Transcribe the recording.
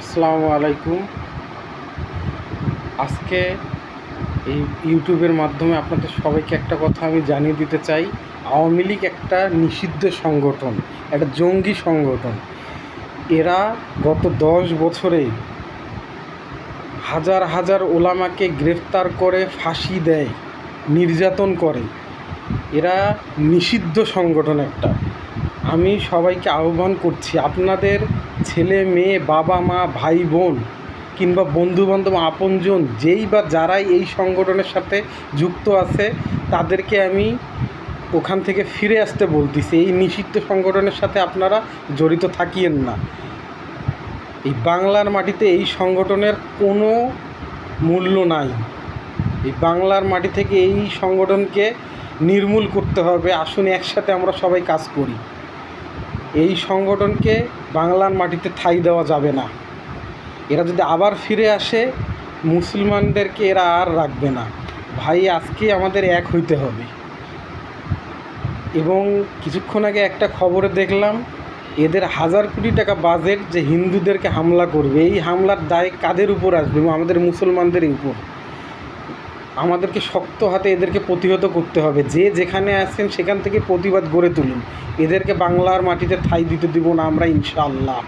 আসসালামু আলাইকুম। আজকে এই ইউটিউবের মাধ্যমে আপনাদের সবাইকে একটা কথা আমি জানিয়ে দিতে চাই। আওয়ামী লীগ একটা নিষিদ্ধ সংগঠন, একটা জঙ্গি সংগঠন। এরা গত দশ বছরে হাজার হাজার ওলামাকে গ্রেফতার করে, ফাঁসি দেয়, নির্যাতন করে। এরা নিষিদ্ধ সংগঠন একটা। আমি সবাইকে আহ্বান করছি, আপনাদের ছেলে, মেয়ে, বাবা, মা, ভাই, বোন কিংবা বন্ধুবান্ধব, আপনজন যেই বা যারাই এই সংগঠনের সাথে যুক্ত আছে, তাদেরকে আমি ওখান থেকে ফিরে আসতে বলতেছি। এই নিষিদ্ধ সংগঠনের সাথে আপনারা জড়িত থাকিয়েন না। এই বাংলার মাটিতে এই সংগঠনের কোনো মূল্য নাই। এই বাংলার মাটি থেকে এই সংগঠনকে নির্মূল করতে হবে। আসুন একসাথে আমরা সবাই কাজ করি। এই সংগঠনকে বাংলার মাটিতে ঠাঁই দেওয়া যাবে না। এরা যদি আবার ফিরে আসে, মুসলমানদেরকে এরা আর রাখবে না। ভাই, আজকে আমাদের এক হইতে হবে। এবং কিছুক্ষণ আগে একটা খবরে দেখলাম, এদের হাজার কোটি টাকা বাজেট যে হিন্দুদেরকে হামলা করবে, এই হামলার দায় কাদের উপর আসবে? আমাদের মুসলমানদের উপর। আমাদেরকে শক্ত হাতে এদেরকে প্রতিহত করতে হবে। যে যেখানে আসছেন সেখান থেকে প্রতিবাদ গড়ে তুলুন। এদেরকে বাংলার মাটিতে ঠাই দিতে দিব না আমরা ইনশাআল্লাহ।